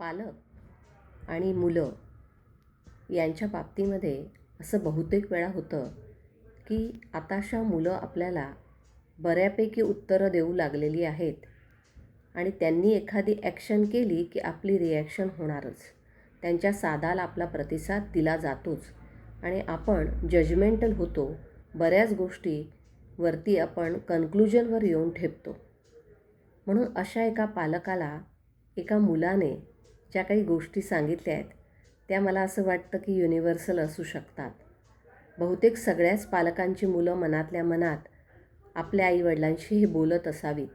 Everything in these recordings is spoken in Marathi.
पालक आणि मुलं यांच्या बाबतीमध्ये असं बहुतेक वेळा होतं की आताशा मुलं आपल्याला बऱ्यापैकी उत्तरं देऊ लागलेली आहेत आणि त्यांनी एखादी ॲक्शन केली की आपली रिॲक्शन होणारच. त्यांच्या सादाला आपला प्रतिसाद दिला जातोच. आणि आपण जजमेंटल होतो बऱ्याच गोष्टी वरती आपण कन्क्लुजनवर येऊन ठेपतो. म्हणून अशा एका पालकाला एका मुलाने ज्या काही गोष्टी सांगितल्या आहेत त्या मला असं वाटतं की युनिव्हर्सल असू शकतात. बहुतेक सगळ्याच पालकांची मुलं मनातल्या मनात आपल्या आईवडिलांशी हे बोलत असावीत.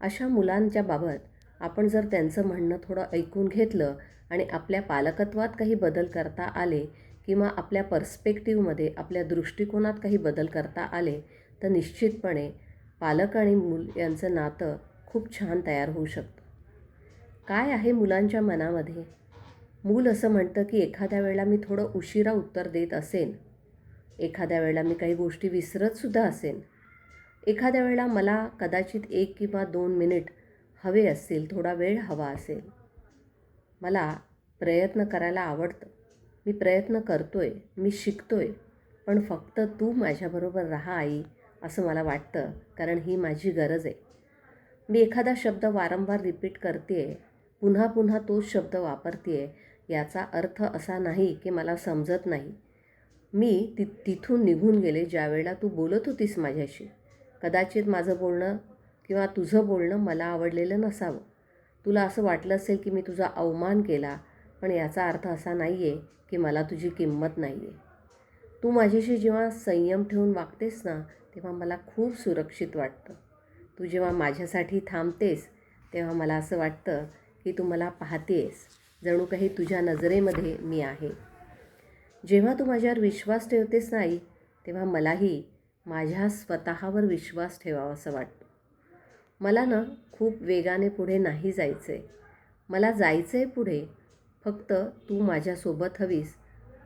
अशा मुलांच्या बाबत आपण जर त्यांचं म्हणणं थोडं ऐकून घेतलं आणि आपल्या पालकत्वात काही बदल करता आले किंवा आपल्या पर्स्पेक्टिव्हमध्ये आपल्या दृष्टिकोनात काही बदल करता आले तर निश्चितपणे पालक आणि मूल यांचं नातं खूप छान तयार होऊ शकतं. काय आहे मुलांच्या मनामध्ये? मूल असं म्हणतं की एखाद्या वेळेला मी थोडं उशिरा उत्तर देत असेन. एखाद्या वेळेला मी काही गोष्टी विसरतसुद्धा असेन. एखाद्या वेळेला मला कदाचित एक किंवा दोन मिनिट हवे असतील थोडा वेळ हवा असेल. मला प्रयत्न करायला आवडतं. मी प्रयत्न करतो आहे मी शिकतो आहे पण फक्त तू माझ्याबरोबर राहा आई असं मला वाटतं कारण ही माझी गरज आहे. मी एखादा शब्द वारंवार रिपीट करते आहे पुन्हा पुन्हा तोच शब्द वापरते आहे याचा अर्थ असा नाही की मला समजत नाही. मी ति तिथून निघून गेले ज्यावेळेला तू बोलत होतीस माझ्याशी. कदाचित माझं बोलणं किंवा तुझं बोलणं मला आवडलेलं नसावं. तुला असं वाटलं असेल की मी तुझा अवमान केला पण याचा अर्थ असा नाही आहे की मला तुझी किंमत नाही आहे तू माझ्याशी जेव्हा संयम ठेवून वागतेस ना तेव्हा मला खूप सुरक्षित वाटतं. तू जेव्हा माझ्यासाठी थांबतेस तेव्हा मला असं वाटतं की तू मला पाहतेस जणू काही तुझ्या नजरेमध्ये मी आहे. जेव्हा तू माझ्यावर विश्वास ठेवतेस नाही तेव्हा मलाही माझ्या स्वतःवर विश्वास ठेवावा असं वाटतं. मला ना खूप वेगाने पुढे नाही जायचं आहे मला जायचं आहे पुढे फक्त तू माझ्यासोबत हवीस.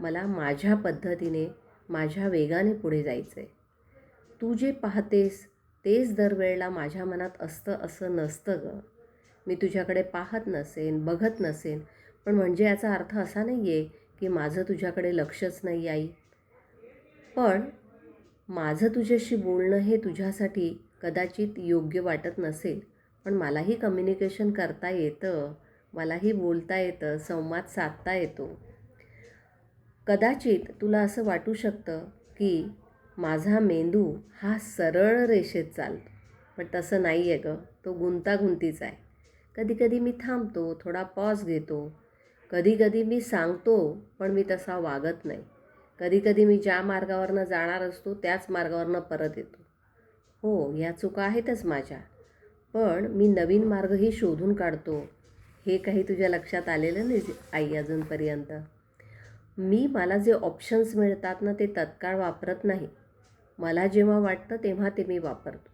मला माझ्या पद्धतीने माझ्या वेगाने पुढे जायचं आहे तू जे पाहतेस तेच दरवेळेला माझ्या मनात असतं असं नसतं गं. मी तुझ्याकडे पाहत नसेन बघत नसेन. पण म्हणजे याचा अर्थ असा नाही आहे की माझं तुझ्याकडे लक्षच नाही आई. पण माझं तुझ्याशी बोलणं हे तुझ्यासाठी कदाचित योग्य वाटत नसेल. पण मलाही कम्युनिकेशन करता येतं मलाही बोलता येतं संवाद साधता येतो. कदाचित तुला असं वाटू शकतं की माझा मेंदू हा सरळ रेषेत चालतो. पण तसं नाही आहे गं तो गुंतागुंतीचा आहे. कधीकधी मी थांबतो थोडा पॉज घेतो. कधीकधी मी सांगतो पण मी तसा वागत नाही. कधीकधी मी ज्या मार्गावरनं जाणार असतो त्याच मार्गावरनं परत येतो. हो ह्या चुका आहेतच माझ्या. पण मी नवीन मार्गही शोधून काढतो. हे काही तुझ्या लक्षात आलेलं नाही आई अजूनपर्यंत? मी मला जे ऑप्शन्स मिळतात ना ते तत्काळ वापरत नाही. मला जेव्हा वाटतं तेव्हा ते मी वापरतो.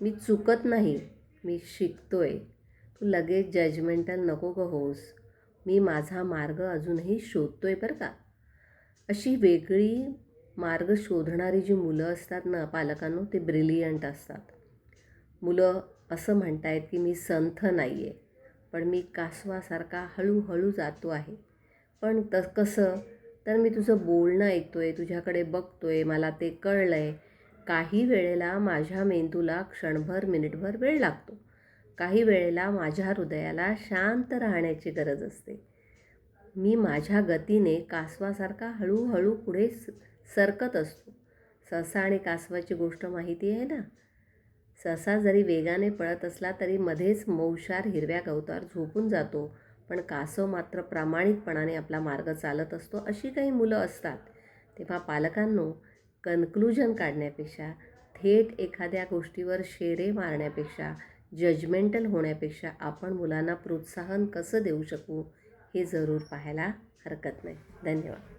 मी चुकत नाही. मी शिकतो आहे तू लगेच जजमेंटल नको ग होस. मी माझा मार्ग अजूनही शोधतो आहे बरं का. अशी वेगळी मार्ग शोधणारी जी मुलं असतात ना पालकांनो ते ब्रिलियंट असतात. मुलं असं म्हणतायत की मी संथ नाही आहे पण मी कासवासारखा हळूहळू जातो आहे. पण त कसं? तर मी तुझं बोलणं ऐकतो आहे तुझ्याकडे बघतो आहे मला ते कळलं आहे काही वेळेला माझ्या मेंदूला क्षणभर मिनिटभर वेळ लागतो. काही वेळेला माझ्या हृदयाला शांत राहण्याची गरज असते. मी माझ्या गतीने कासवासारखा हळूहळू पुढे स सरकत असतो. ससा आणि कासवाची गोष्ट माहिती आहे ना? ससा जरी वेगाने पळत असला तरी मध्येच मौशार हिरव्या गवतावर झोपून जातो. पण कासव मात्र प्रामाणिकपणाने आपला मार्ग चालत असतो अशी काही मुलं असतात. तेव्हा पालकांनो कन्क्लुजन काढण्यापेक्षा थेट एखाद्या गोष्टीवर शेरे मारण्यापेक्षा जजमेंटल होण्यापेक्षा आपण मुलांना प्रोत्साहन कसं देऊ शकू हे जरूर पाहायला हरकत नाही. धन्यवाद.